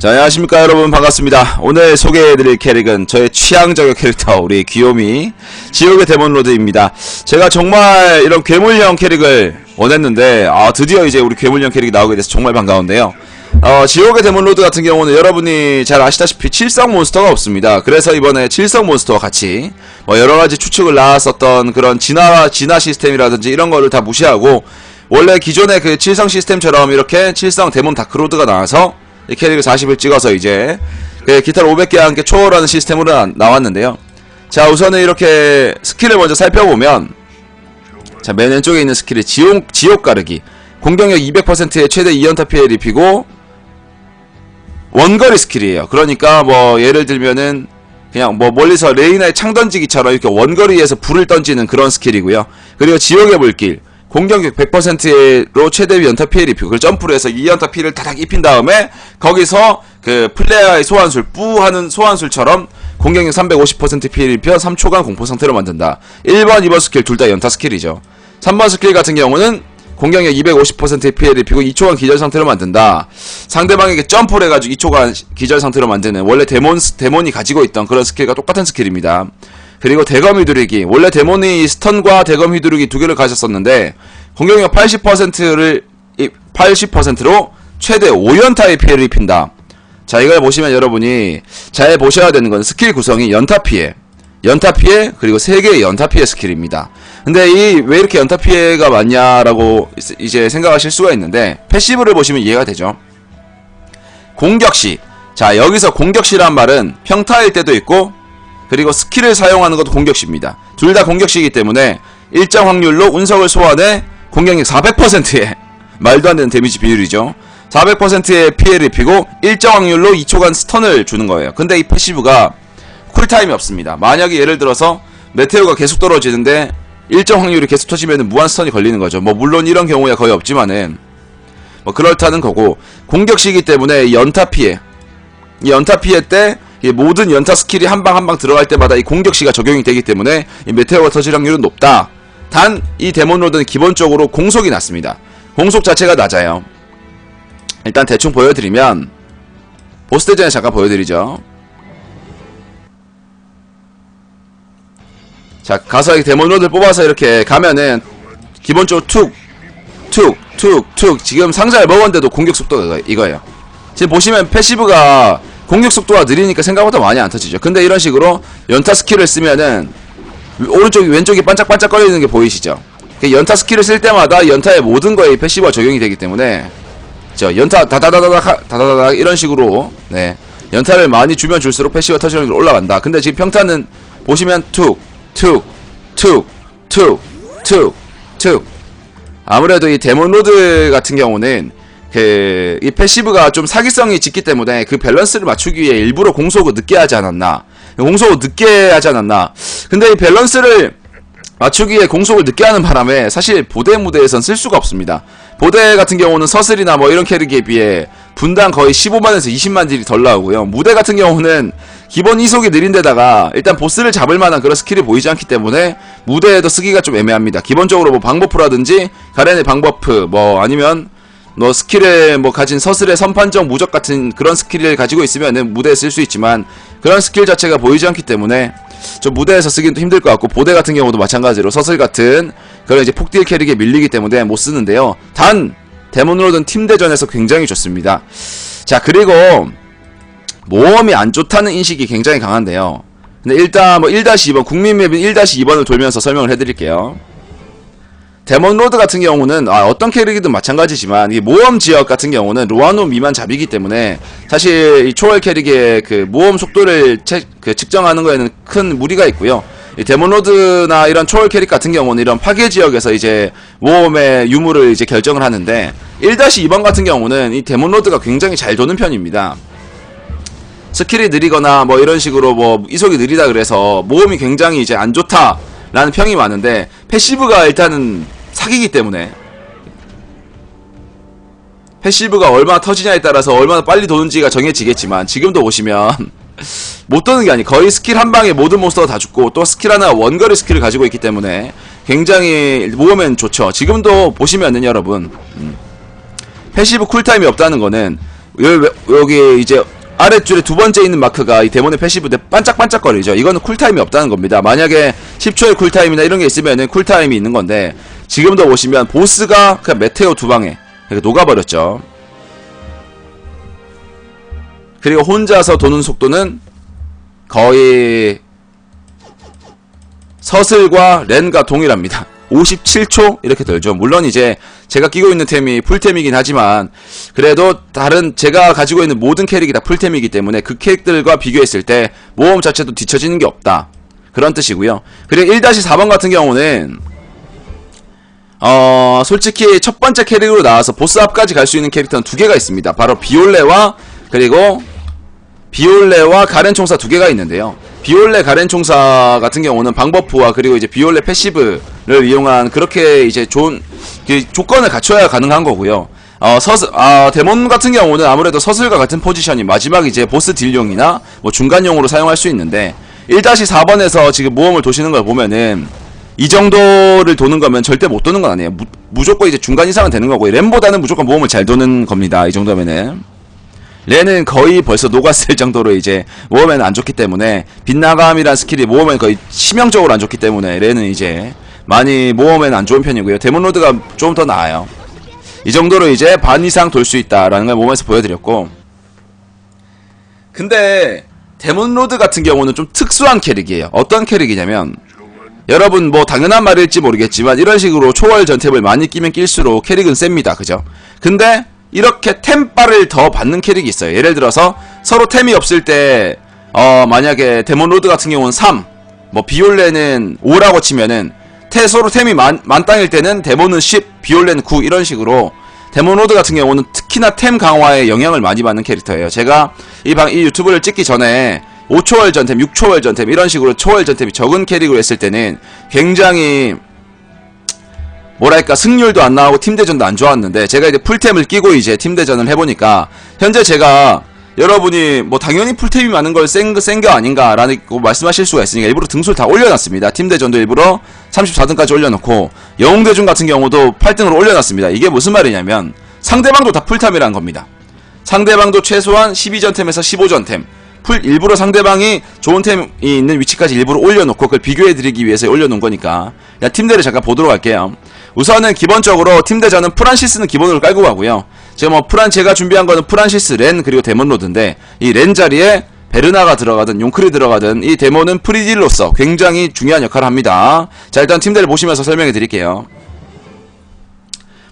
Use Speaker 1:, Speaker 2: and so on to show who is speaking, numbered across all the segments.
Speaker 1: 자, 안녕하십니까 여러분 반갑습니다. 오늘 소개해드릴 캐릭은 저의 취향 저격 캐릭터 우리 귀요미 지옥의 데몬 로드입니다. 제가 정말 이런 괴물형 캐릭을 원했는데 아 드디어 이제 우리 괴물형 캐릭이 나오게 돼서 정말 반가운데요. 어, 지옥의 데몬 로드 같은 경우는 여러분이 잘 아시다시피 칠성 몬스터가 없습니다. 그래서 이번에 칠성 몬스터와 같이 뭐 여러 가지 추측을 나왔었던 그런 진화 진화 시스템이라든지 이런 거를 다 무시하고 원래 기존의 그 칠성 시스템처럼 이렇게 칠성 데몬 다크로드가 나와서 이 캐릭을 40을 찍어서 이제 그 기타를 500개 함께 초월하는 시스템으로 나, 나왔는데요. 자 우선은 이렇게 스킬을 먼저 살펴보면 자맨 왼쪽에 있는 스킬이 지옥, 지옥 가르기 공격력 200%의 최대 2연타 피해를 입히고 원거리 스킬이에요. 그러니까 뭐 예를 들면은 그냥 뭐 멀리서 레이나의 창 던지기처럼 이렇게 원거리에서 불을 던지는 그런 스킬이고요. 그리고 지옥의 불길 공격력 100%로 최대 연타 피해를 입히고 그걸 점프를 해서 2연타 피해를 타닥 입힌 다음에 거기서 그 플레이어의 소환술 뿌 하는 소환술처럼 공격력 350% 피해를 입혀 3초간 공포 상태로 만든다. 1번, 2번 스킬 둘 다 연타 스킬이죠. 3번 스킬 같은 경우는 공격력 250%의 피해를 입히고 2초간 기절 상태로 만든다. 상대방에게 점프를 해가지고 2초간 기절 상태로 만드는 원래 데몬, 데몬이 가지고 있던 그런 스킬과 똑같은 스킬입니다. 그리고 대검 휘두르기. 원래 데몬이 스턴과 대검 휘두르기 두 개를 가졌었는데 공격력 80%를 80%로 최대 5연타의 피해를 입힌다. 자, 이걸 보시면 여러분이 잘 보셔야 되는 건 스킬 구성이 연타 피해, 연타 피해 그리고 3개의 연타 피해 스킬입니다. 근데 이 왜 이렇게 연타 피해가 많냐라고 이제 생각하실 수가 있는데 패시브를 보시면 이해가 되죠. 공격 시. 자, 여기서 공격 시란 말은 평타일 때도 있고 그리고 스킬을 사용하는 것도 공격시입니다. 둘 다 공격시이기 때문에 일정 확률로 운석을 소환해 공격력 400%의 말도 안 되는 데미지 비율이죠. 400%의 피해를 입히고 일정 확률로 2초간 스턴을 주는 거예요. 근데 이 패시브가 쿨타임이 없습니다. 만약에 예를 들어서 메테오가 계속 떨어지는데 일정 확률이 계속 터지면 무한 스턴이 걸리는 거죠. 뭐 물론 이런 경우야 거의 없지만은 뭐 그렇다는 거고 공격시이기 때문에 연타 피해 이 연타 피해 때이 모든 연타 스킬이 한 방 한 방 들어갈 때마다 이 공격시가 적용이 되기 때문에 이 메테오가 터질 확률은 높다. 단 이 데몬 로드는 기본적으로 공속이 낮습니다. 공속 자체가 낮아요. 일단 대충 보여드리면 보스 대전에 잠깐 보여드리죠. 자 가서 이 데몬 로드를 뽑아서 이렇게 가면은 기본적으로 툭, 툭, 툭, 툭 지금 상자를 먹었는데도 공격 속도가 이거- 이거예요. 지금 보시면 패시브가 공격 속도가 느리니까 생각보다 많이 안 터지죠. 근데 이런 식으로 연타 스킬을 쓰면은 오른쪽이 왼쪽이 반짝반짝 거리는 게 보이시죠? 그 연타 스킬을 쓸 때마다 연타의 모든 거에 패시브가 적용이 되기 때문에 저 연타 다다다다닥 다다다닥 이런 식으로 네 연타를 많이 주면 줄수록 패시브가 터지는 게 올라간다. 근데 지금 평타는 보시면 툭, 툭, 툭, 툭, 툭, 툭 아무래도 이 데몬 로드 같은 경우는 그 이 패시브가 좀 사기성이 짙기 때문에 그 밸런스를 맞추기 위해 일부러 공속을 늦게 하지 않았나. 공속을 늦게 하지 않았나. 근데 이 밸런스를 맞추기 위해 공속을 늦게 하는 바람에 사실 보대 무대에선 쓸 수가 없습니다. 보대 같은 경우는 서슬이나 뭐 이런 캐릭에 비해 분당 거의 15만에서 20만 딜이 덜 나오고요. 무대 같은 경우는 기본 이속이 느린 데다가 일단 보스를 잡을 만한 그런 스킬이 보이지 않기 때문에 무대에도 쓰기가 좀 애매합니다. 기본적으로 뭐 방버프라든지 가렌의 방버프 뭐 아니면 뭐 스킬에 뭐 가진 서슬의 선판정 무적 같은 그런 스킬을 가지고 있으면은 무대에 쓸 수 있지만 그런 스킬 자체가 보이지 않기 때문에 좀 무대에서 쓰기도 힘들 것 같고 보대 같은 경우도 마찬가지로 서슬 같은 그런 이제 폭딜 캐릭에 밀리기 때문에 못 쓰는데요. 단 데몬으로든 팀 대전에서 굉장히 좋습니다. 자 그리고 모험이 안 좋다는 인식이 굉장히 강한데요. 근데 일단 뭐 1-2번 국민맵인 1-2번을 돌면서 설명을 해드릴게요. 데몬 로드 같은 경우는 아, 어떤 캐릭이든 마찬가지지만 이 모험 지역 같은 경우는 로아노 미만 잡이기 때문에 사실 이 초월 캐릭의 그 모험 속도를 채, 그 측정하는 거에는 큰 무리가 있고요. 이 데몬 로드나 이런 초월 캐릭 같은 경우는 이런 파괴 지역에서 이제 모험의 유무를 이제 결정을 하는데 1-2번 같은 경우는 이 데몬 로드가 굉장히 잘 도는 편입니다. 스킬이 느리거나 뭐 이런 식으로 뭐 이속이 느리다 그래서 모험이 굉장히 이제 안 좋다 라는 평이 많은데 패시브가 일단은 사기기 때문에 패시브가 얼마나 터지냐에 따라서 얼마나 빨리 도는지가 정해지겠지만 지금도 보시면 못 도는 게 아니 거의 스킬 한 방에 모든 몬스터가 다 죽고 또 스킬 하나 원거리 스킬을 가지고 있기 때문에 굉장히 모으면 좋죠. 지금도 보시면은 여러분 음, 패시브 쿨타임이 없다는 거는 여- 여기 이제 아랫줄에 두 번째 있는 마크가 이 데몬의 패시브인데 반짝반짝거리죠. 이거는 쿨타임이 없다는 겁니다. 만약에 10초의 쿨타임이나 이런 게 있으면은 쿨타임이 있는 건데 지금도 보시면 보스가 그냥 메테오 두 방에 녹아버렸죠. 그리고 혼자서 도는 속도는 거의 서슬과 렌과 동일합니다. 57초 이렇게 돌죠. 물론 이제 제가 끼고 있는 템이 풀템이긴 하지만 그래도 다른 제가 가지고 있는 모든 캐릭이 다 풀템이기 때문에 그 캐릭들과 비교했을 때 모험 자체도 뒤처지는 게 없다. 그런 뜻이고요. 그리고 1-4번 같은 경우는 어 솔직히 첫 번째 캐릭으로 나와서 보스 앞까지 갈 수 있는 캐릭터는 두 개가 있습니다. 바로 비올레와 그리고 비올레와 가렌 총사 두 개가 있는데요. 비올레 가렌 총사 같은 경우는 방버프와 그리고 이제 비올레 패시브를 이용한 그렇게 이제 좋은 그 조건을 갖춰야 가능한 거고요. 어, 서슬, 아, 데몬 같은 경우는 아무래도 서슬과 같은 포지션이 마지막 이제 보스 딜용이나 뭐 중간용으로 사용할 수 있는데 1-4번에서 지금 모험을 도시는 걸 보면은 이 정도를 도는 거면 절대 못 도는 건 아니에요. 무, 무조건 이제 중간 이상은 되는 거고 램보다는 무조건 모험을 잘 도는 겁니다. 이 정도면은. 레는 거의 벌써 녹았을 정도로 이제 모험에는 안 좋기 때문에 빗나감이란 스킬이 모험에 거의 치명적으로 안 좋기 때문에 레는 이제 많이 모험에는 안 좋은 편이고요. 데몬로드가 좀 더 나아요. 이 정도로 이제 반 이상 돌 수 있다라는 걸 모험에서 보여드렸고 근데 데몬로드 같은 경우는 좀 특수한 캐릭이에요. 어떤 캐릭이냐면 여러분 뭐 당연한 말일지 모르겠지만 이런 식으로 초월 전탭을 많이 끼면 낄수록 캐릭은 셉니다. 그죠? 근데 이렇게 템바를 더 받는 캐릭이 있어요. 예를 들어서 서로 템이 없을 때 어 만약에 데몬 로드 같은 경우는 3, 뭐 비올레는 5라고 치면은 테 서로 템이 만, 만땅일 때는 데몬은 10, 비올레는 9 이런 식으로 데몬 로드 같은 경우는 특히나 템 강화에 영향을 많이 받는 캐릭터예요. 제가 이 방 이 유튜브를 찍기 전에 5초월 전템, 6초월 전템 이런 식으로 초월 전템이 적은 캐릭으로 했을 때는 굉장히 뭐랄까 승률도 안 나오고 팀 대전도 안 좋았는데 제가 이제 풀템을 끼고 이제 팀 대전을 해보니까 현재 제가 여러분이 뭐 당연히 풀템이 많은 걸센거 아닌가라는 거 말씀하실 수가 있으니까 일부러 등수를 다 올려놨습니다. 팀 대전도 일부러 34등까지 올려놓고 영웅 대전 같은 경우도 8등으로 올려놨습니다. 이게 무슨 말이냐면 상대방도 다 풀템이라는 겁니다. 상대방도 최소한 12전템에서 15전템 풀 일부러 상대방이 좋은 템이 있는 위치까지 일부러 올려놓고 그걸 비교해드리기 위해서 올려놓은 거니까. 그냥 팀대를 잠깐 보도록 할게요. 우선은 기본적으로 팀대전은 프란시스는 기본으로 깔고 가고요. 제가 뭐 프란 제가 준비한 거는 프란시스 렌 그리고 데몬 로드인데 이 렌 자리에 베르나가 들어가든 용클이 들어가든 이 데몬은 프리딜로서 굉장히 중요한 역할을 합니다. 자 일단 팀대를 보시면서 설명해 드릴게요.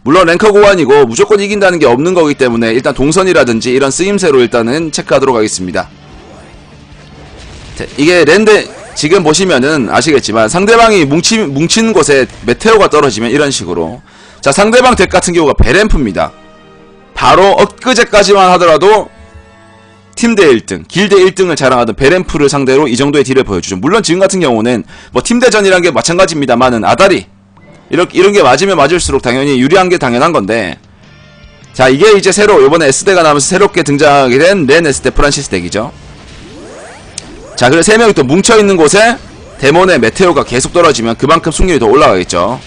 Speaker 1: 물론 랭커 고환이고 무조건 이긴다는 게 없는 거기 때문에 일단 동선이라든지 이런 쓰임새로 일단은 체크하도록 하겠습니다. 자, 이게 랜드 지금 보시면은 아시겠지만 상대방이 뭉치, 뭉친 곳에 메테오가 떨어지면 이런 식으로 자 상대방 덱 같은 경우가 베렌프입니다. 바로 엊그제까지만 하더라도 팀대 1등, 길대 1등을 자랑하던 베렌프를 상대로 이 정도의 딜을 보여주죠. 물론 지금 같은 경우는 뭐 팀대전이란 게 마찬가지입니다만은 아다리 이렇게 이런 게 맞으면 맞을수록 당연히 유리한 게 당연한 건데 자 이게 이제 새로 이번에 S대가 나면서 새롭게 등장하게 된 렌 S대 프란시스 덱이죠 자 그래서 세 명이 또 뭉쳐있는 곳에 데몬의 메테오가 계속 떨어지면 그만큼 승률이 더 올라가겠죠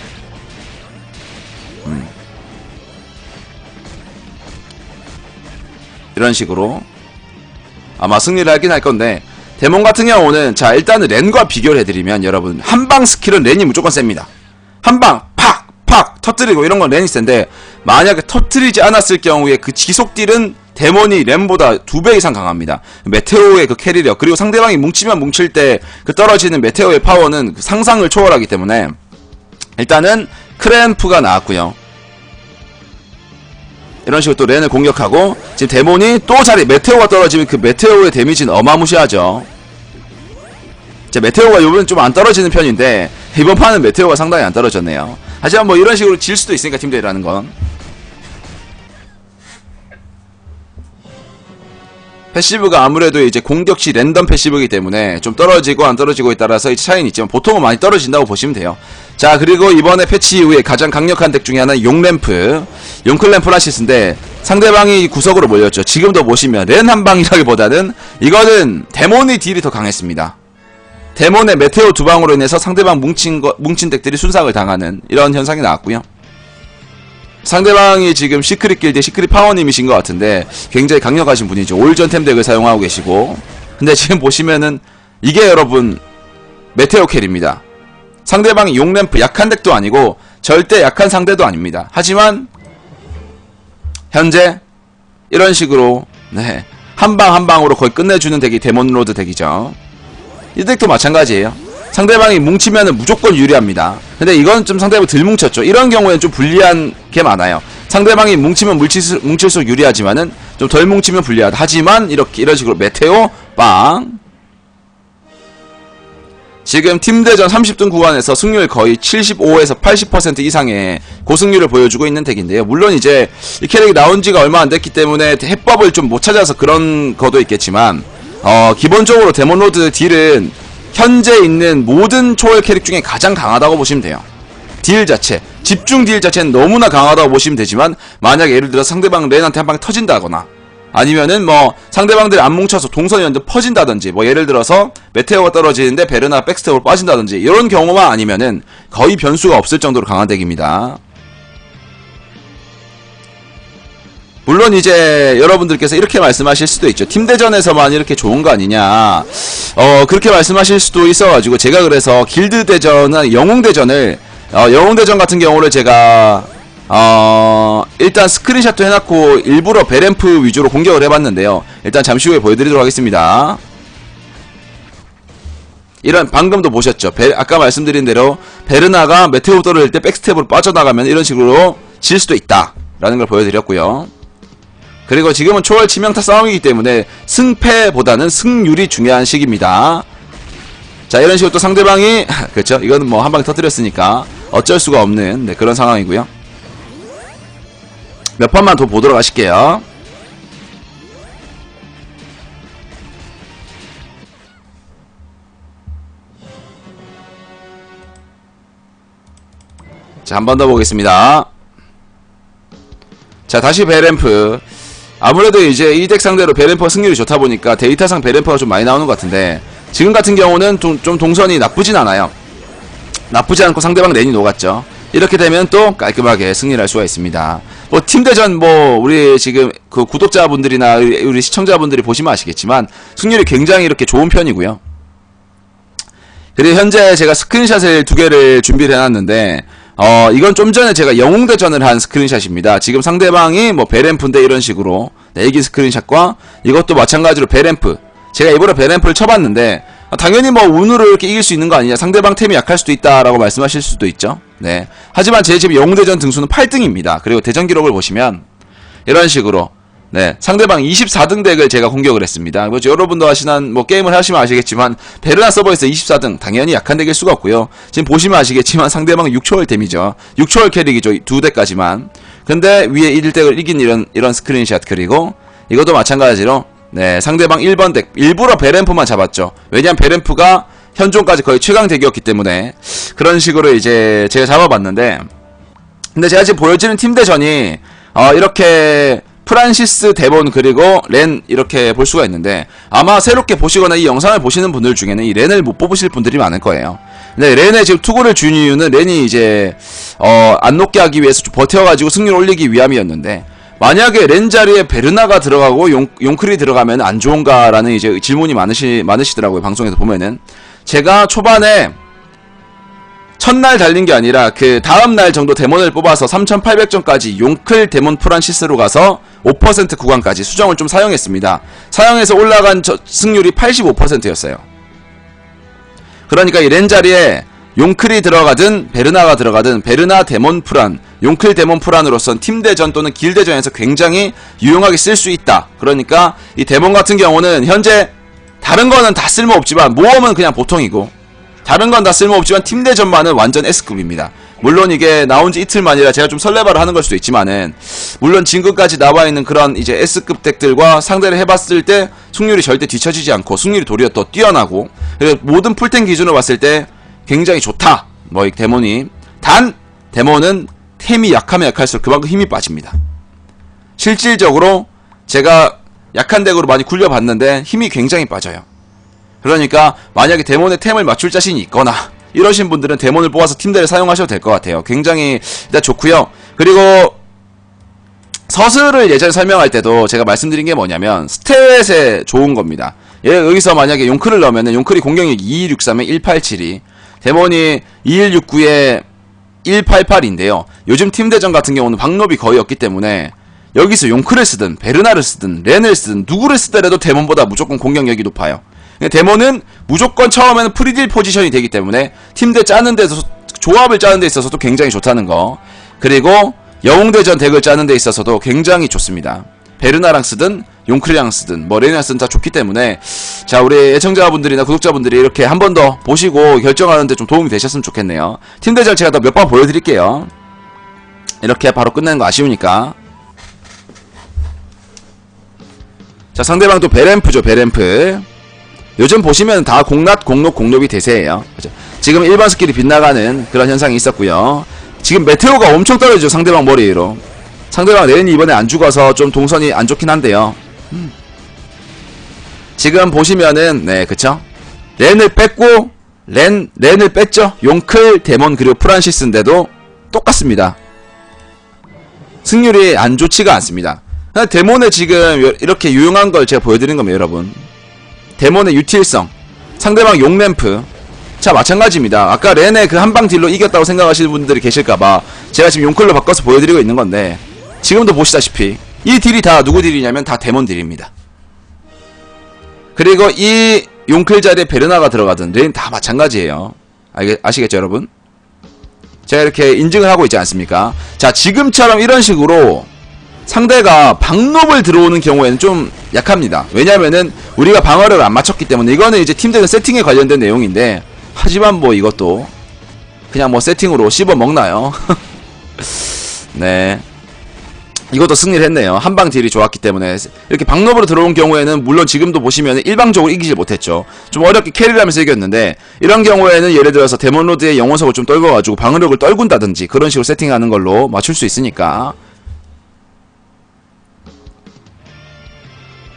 Speaker 1: 음. 이런 식으로 아마 승리를 하긴 할 건데 데몬 같은 경우는 자 일단은 렌과 비교를 해드리면 여러분 한방 스킬은 렌이 무조건 셉니다 한방 팍! 팍! 터뜨리고 이런 건 렌이 센데 만약에 터뜨리지 않았을 경우에 그 지속 딜은 데몬이 렌보다 두 배 이상 강합니다. 메테오의 그 캐리력 그리고 상대방이 뭉치면 뭉칠 때 그 떨어지는 메테오의 파워는 그 상상을 초월하기 때문에 일단은 크램프가 나왔고요. 이런 식으로 또 렌을 공격하고 지금 데몬이 또 자리 메테오가 떨어지면 그 메테오의 데미지는 어마무시하죠. 자, 메테오가 요번 좀안 떨어지는 편인데 이번 판은 메테오가 상당히 안 떨어졌네요. 하지만 뭐 이런 식으로 질 수도 있으니까 팀들이라는 건. 패시브가 아무래도 이제 공격시 랜덤 패시브이기 때문에 좀 떨어지고 안 떨어지고에 따라서 차이는 있지만 보통은 많이 떨어진다고 보시면 돼요. 자 그리고 이번에 패치 이후에 가장 강력한 덱 중에 하나는 용램프 용클램 프 라시스인데 상대방이 구석으로 몰렸죠. 지금도 보시면 렌 한방이라기보다는 이거는 데몬의 딜이 더 강했습니다. 데몬의 메테오 두 방으로 인해서 상대방 뭉친 거, 뭉친 덱들이 순삭을 당하는 이런 현상이 나왔고요. 상대방이 지금 시크릿 길드 시크릿 파워님이신 것 같은데 굉장히 강력하신 분이죠. 올전 템 덱을 사용하고 계시고 근데 지금 보시면은 이게 여러분 메테오 캐리입니다. 상대방이 용램프 약한 덱도 아니고 절대 약한 상대도 아닙니다. 하지만 현재 이런 식으로 네, 한 방 한 방으로 거의 끝내주는 덱이 데몬로드 덱이죠. 이 덱도 마찬가지예요. 상대방이 뭉치면은 무조건 유리합니다. 근데 이건 좀 상대방이 덜 뭉쳤죠. 이런 경우에는 좀 불리한 게 많아요. 상대방이 뭉치면 뭉칠수록, 뭉칠수록 유리하지만은 좀 덜 뭉치면 불리하다. 하지만 이렇게 이런 식으로 메테오 빵 지금 팀대전 30등 구간에서 승률 거의 75에서 80% 이상의 고승률을 보여주고 있는 덱인데요. 물론 이제 이 캐릭이 나온 지가 얼마 안 됐기 때문에 해법을 좀 못 찾아서 그런 거도 있겠지만 어, 기본적으로 데몬로드 딜은 현재 있는 모든 초월 캐릭 중에 가장 강하다고 보시면 돼요. 딜 자체, 집중 딜 자체는 너무나 강하다고 보시면 되지만 만약 예를 들어 상대방 렌한테 한 방에 터진다거나 아니면은 뭐 상대방들이 안 뭉쳐서 동선이 완전 퍼진다든지 뭐 예를 들어서 메테오가 떨어지는데 베르나 백스텝으로 빠진다든지 이런 경우만 아니면은 거의 변수가 없을 정도로 강한 덱입니다. 물론 이제 여러분들께서 이렇게 말씀하실 수도 있죠. 팀대전에서만 이렇게 좋은 거 아니냐. 어, 그렇게 말씀하실 수도 있어가지고 제가 그래서 길드대전은 영웅대전을 어, 영웅대전 같은 경우를 제가 어, 일단 스크린샷도 해놨고 일부러 베램프 위주로 공격을 해봤는데요. 일단 잠시 후에 보여드리도록 하겠습니다. 이런 방금도 보셨죠. 베, 아까 말씀드린 대로 베르나가 메테오 떨어질 때 백스텝으로 빠져나가면 이런 식으로 질 수도 있다. 라는 걸 보여드렸고요. 그리고 지금은 초월 치명타 싸움이기 때문에 승패보다는 승률이 중요한 시기입니다. 자 이런 식으로 또 상대방이 그렇죠. 이거는 뭐 한 방에 터뜨렸으니까 어쩔 수가 없는 네, 그런 상황이고요. 몇 판만 더 보도록 하실게요. 자, 한 번 더 보겠습니다. 자, 다시 베램프. 아무래도 이제 이 덱 상대로 베램퍼 승률이 좋다 보니까 데이터상 베램퍼가 좀 많이 나오는 것 같은데 지금 같은 경우는 좀, 좀 동선이 나쁘진 않아요. 나쁘지 않고 상대방 렌이 녹았죠. 이렇게 되면 또 깔끔하게 승리를 할 수가 있습니다. 뭐 팀대전 뭐 우리 지금 그 구독자분들이나 우리 시청자분들이 보시면 아시겠지만 승률이 굉장히 이렇게 좋은 편이고요. 그리고 현재 제가 스크린샷을 두 개를 준비를 해놨는데 어 이건 좀 전에 제가 영웅대전을 한 스크린샷입니다. 지금 상대방이 뭐 베램프인데 이런 식으로 내기 스크린샷과 이것도 마찬가지로 베램프 제가 일부러 베램프를 쳐봤는데 아, 당연히 뭐 운으로 이렇게 이길 수 있는 거 아니냐 상대방 템이 약할 수도 있다라고 말씀하실 수도 있죠. 네. 하지만 제 지금 영웅대전 등수는 8등입니다. 그리고 대전 기록을 보시면 이런 식으로 네 상대방 24등 덱을 제가 공격을 했습니다. 뭐 여러분도 아시는 뭐 게임을 하시면 아시겠지만 베르나 서버에서 24등 당연히 약한 덱일 수가 없고요. 지금 보시면 아시겠지만 상대방 6초월 템이죠. 6초월 캐릭이죠 두 덱까지만. 근데 위에 1덱을 이긴 이런 이런 스크린샷 그리고 이것도 마찬가지로 네 상대방 1번 덱 일부러 베램프만 잡았죠. 왜냐면 베램프가 현존까지 거의 최강 덱이었기 때문에 그런 식으로 이제 제가 잡아봤는데 근데 제가 지금 보여지는 팀대전이 어 이렇게 프란시스 데본 그리고 렌 이렇게 볼 수가 있는데 아마 새롭게 보시거나 이 영상을 보시는 분들 중에는 이 렌을 못 뽑으실 분들이 많을 거예요. 근데 렌에 지금 투구를 준 이유는 렌이 이제 어안 녹게 하기 위해서 좀 버텨가지고 승률 올리기 위함이었는데 만약에 렌 자리에 베르나가 들어가고 용, 용클이 들어가면 안 좋은가라는 이제 질문이 많으시 많으시더라고요 방송에서 보면은 제가 초반에 첫날 달린 게 아니라 그 다음날 정도 데몬을 뽑아서 3800점까지 용클 데몬 프란시스로 가서 5% 구간까지 수정을 좀 사용했습니다. 사용해서 올라간 저, 승률이 85%였어요. 그러니까 이 렌 자리에 용클이 들어가든 베르나가 들어가든 베르나 데몬 프란 용클 데몬 프란으로선 팀대전 또는 길대전에서 굉장히 유용하게 쓸 수 있다. 그러니까 이 데몬 같은 경우는 현재 다른 거는 다 쓸모없지만 모험은 그냥 보통이고 다른 건 다 쓸모없지만 팀대전만은 완전 S급입니다. 물론 이게 나온 지 이틀 만이라 제가 좀 설레발을 하는 걸 수도 있지만은 물론 지금까지 나와 있는 그런 이제 S급 덱들과 상대를 해봤을 때 승률이 절대 뒤처지지 않고 승률이 도리어 더 뛰어나고 모든 풀템 기준으로 봤을 때 굉장히 좋다. 뭐 이 데몬이 단 데몬은 템이 약하면 약할수록 그만큼 힘이 빠집니다. 실질적으로 제가 약한 덱으로 많이 굴려봤는데 힘이 굉장히 빠져요. 그러니까 만약에 데몬의 템을 맞출 자신이 있거나 이러신 분들은 데몬을 뽑아서 팀들을 사용하셔도 될 것 같아요. 굉장히 일단 좋고요. 그리고 서슬을 예전에 설명할 때도 제가 말씀드린 게 뭐냐면 스탯에 좋은 겁니다. 예, 여기서 만약에 용클을 넣으면은 용클이 공격력 2163에 187이 데몬이 2169에 188인데요. 요즘 팀 대전 같은 경우는 방법이 거의 없기 때문에 여기서 용클을 쓰든 베르나를 쓰든 렌을 쓰든 누구를 쓰더라도 데몬보다 무조건 공격력이 높아요. 데몬은 무조건 처음에는 프리딜 포지션이 되기 때문에 팀대 짜는 데서 조합을 짜는 데 있어서도 굉장히 좋다는 거. 그리고 영웅대전 덱을 짜는 데 있어서도 굉장히 좋습니다. 베르나랑 쓰든 용클이랑 쓰든 뭐 레니랑 쓰든 다 좋기 때문에 자 우리 애청자분들이나 구독자분들이 이렇게 한 번 더 보시고 결정하는데 좀 도움이 되셨으면 좋겠네요. 팀대전 제가 더 몇 번 보여드릴게요. 이렇게 바로 끝내는 거 아쉬우니까 자 상대방도 베램프죠 베램프 요즘 보시면 다 공낫 공록 공롭이 대세예요. 그죠? 지금 일반 스킬이 빗나가는 그런 현상이 있었고요. 지금 메테오가 엄청 떨어지죠 상대방 머리 위로. 상대방 레인이 이번에 안 죽어서 좀 동선이 안 좋긴 한데요. 음. 지금 보시면은 네 그쵸? 렌을 뺐고 렌 렌을 뺐죠? 용클 데몬 그리고 프란시스인데도 똑같습니다. 승률이 안 좋지가 않습니다. 데몬의 지금 요- 이렇게 유용한 걸 제가 보여드린 겁니다, 여러분. 데몬의 유틸성, 상대방 용램프. 자, 마찬가지입니다. 아까 렌의 그 한방 딜로 이겼다고 생각하시는 분들이 계실까봐 제가 지금 용클로 바꿔서 보여드리고 있는 건데, 지금도 보시다시피, 이 딜이 다 누구 딜이냐면 다 데몬 딜입니다. 그리고 이 용클 자리에 베르나가 들어가든 렌 다 마찬가지예요. 알겠, 아시겠죠, 여러분? 제가 이렇게 인증을 하고 있지 않습니까? 자, 지금처럼 이런 식으로 상대가 방법을 들어오는 경우에는 좀 약합니다. 왜냐면은 우리가 방어를 안 맞췄기 때문에 이거는 이제 팀들은 세팅에 관련된 내용인데 하지만 뭐 이것도 그냥 뭐 세팅으로 씹어 먹나요? 네. 이것도 승리를 했네요. 한방 딜이 좋았기 때문에 이렇게 방법으로 들어온 경우에는 물론 지금도 보시면 일방적으로 이기질 못했죠. 좀 어렵게 캐리를 하면서 이겼는데 이런 경우에는 예를 들어서 데몬로드의 영혼석을 좀 떨궈가지고 방어력을 떨군다든지 그런 식으로 세팅하는 걸로 맞출 수 있으니까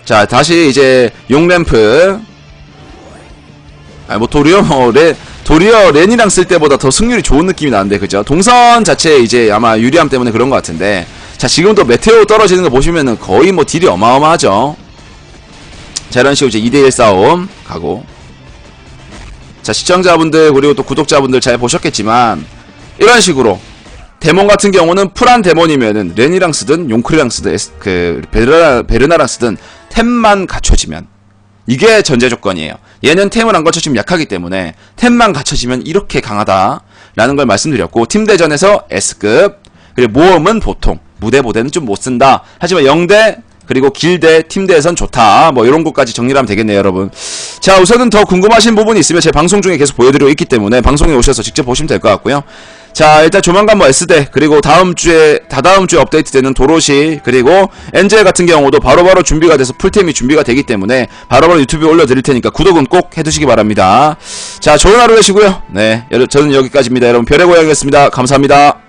Speaker 1: 자 다시 이제 용램프. 아뭐 도리어 뭐 레, 도리어 렌이랑 쓸 때보다 더 승률이 좋은 느낌이 나는데 그죠? 동선 자체 이제 아마 유리함 때문에 그런 것 같은데. 자 지금도 메테오 떨어지는 거 보시면은 거의 뭐 딜이 어마어마하죠? 자 이런 식으로 이제 2대1 싸움 가고. 자 시청자분들 그리고 또 구독자분들 잘 보셨겠지만 이런 식으로 데몬 같은 경우는 풀한 데몬이면은 렌이랑 쓰든 용클이랑 쓰든 에스- 그 베르나, 베르나랑 쓰든 템만 갖춰지면 이게 전제 조건이에요. 얘는 템을 안 갖춰지면 약하기 때문에 템만 갖춰지면 이렇게 강하다라는 걸 말씀드렸고 팀 대전에서 S급 그리고 모험은 보통 무대보다는 좀 못 쓴다. 하지만 영대 그리고 길대 팀대에선 좋다. 뭐 이런 것까지 정리를 하면 되겠네요, 여러분. 자, 우선은 더 궁금하신 부분이 있으면 제 방송 중에 계속 보여드리고 있기 때문에 방송에 오셔서 직접 보시면 될 것 같고요. 자, 일단 조만간 뭐 S대 그리고 다음 주에 다다음 주에 업데이트되는 도로시 그리고 엔젤 같은 경우도 바로바로 준비가 돼서 풀템이 준비가 되기 때문에 바로 바로 유튜브에 올려드릴 테니까 구독은 꼭 해두시기 바랍니다. 자, 좋은 하루 되시고요. 네, 저는 여기까지입니다. 여러분 별의 고양이였습니다. 감사합니다.